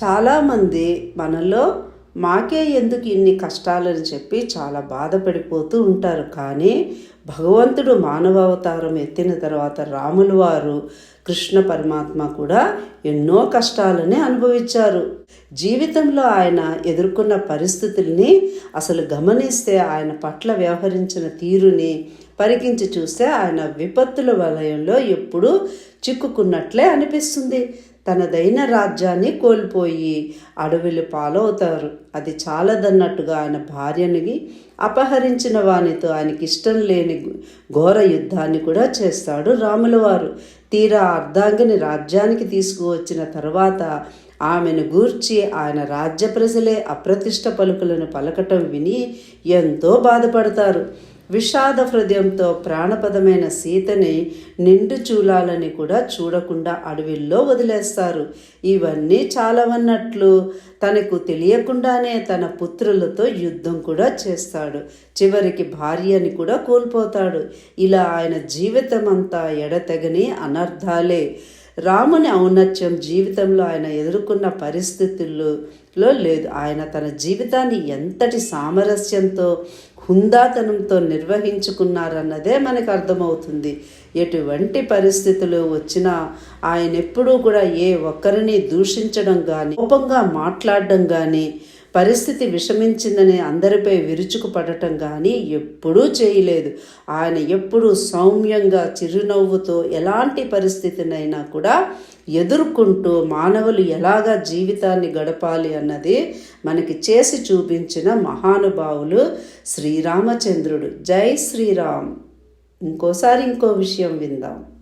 చాలామంది మనలో మాకే ఎందుకు ఇన్ని కష్టాలని చెప్పి చాలా బాధపడిపోతూ ఉంటారు. కానీ భగవంతుడు మానవావతారం ఎత్తిన తర్వాత రాములు వారు కృష్ణ పరమాత్మ కూడా ఎన్నో కష్టాలని అనుభవించారు. జీవితంలో ఆయన ఎదుర్కొన్న పరిస్థితుల్ని అసలు గమనిస్తే ఆయన పట్ల వ్యవహరించిన తీరుని పరికించి చూస్తే ఆయన విపత్తుల వలయంలో ఎప్పుడూ చిక్కుకున్నట్లే అనిపిస్తుంది. తనదైన రాజ్యాన్ని కోల్పోయి అడవిలు పాలవుతారు. అది చాలదన్నట్టుగా ఆయన భార్యని అపహరించిన వానితో ఆయనకి ఇష్టం లేని ఘోర యుద్ధాన్ని కూడా చేస్తాడు రాములవారు. తీరా అర్ధాంగిని రాజ్యానికి తీసుకువచ్చిన తర్వాత ఆమెను గూర్చి ఆయన రాజ్య ప్రజలే అప్రతిష్ట పలుకులను పలకటం విని ఎంతో బాధపడతారు. విషాద హృదయంతో ప్రాణపదమైన సీతని నిండు చూలాలని కూడా చూడకుండా అడవిల్లో వదిలేస్తారు. ఇవన్నీ చాలవన్నట్లు తనకు తెలియకుండానే తన పుత్రులతో యుద్ధం కూడా చేస్తాడు. చివరికి భార్యని కూడా కోల్పోతాడు. ఇలా ఆయన జీవితం అంతా ఎడతెగని అనర్థాలే రాముని ఔన్నత్యం జీవితంలో ఆయన ఎదుర్కొన్న పరిస్థితుల్లో లేదు. ఆయన తన జీవితాన్ని ఎంతటి సామరస్యంతో హుందాతనంతో నిర్వహించుకున్నారన్నదే మనకు అర్థమవుతుంది. ఎటువంటి పరిస్థితులు వచ్చినా ఆయన ఎప్పుడూ కూడా ఏ ఒక్కరిని దూషించడం కానీ కోపంగా మాట్లాడడం కానీ పరిస్థితి విషమించిందని అందరిపై విరుచుకుపడటం కానీ ఎప్పుడూ చేయలేదు. ఆయన ఎప్పుడూ సౌమ్యంగా చిరునవ్వుతో ఎలాంటి పరిస్థితినైనా కూడా ఎదుర్కొంటూ మానవులు ఎలాగా జీవితాన్ని గడపాలి అన్నది మనకి చేసి చూపించిన మహానుభావులు శ్రీరామచంద్రుడు. జై శ్రీరామ్. ఇంకోసారి ఇంకో విషయం విందాం.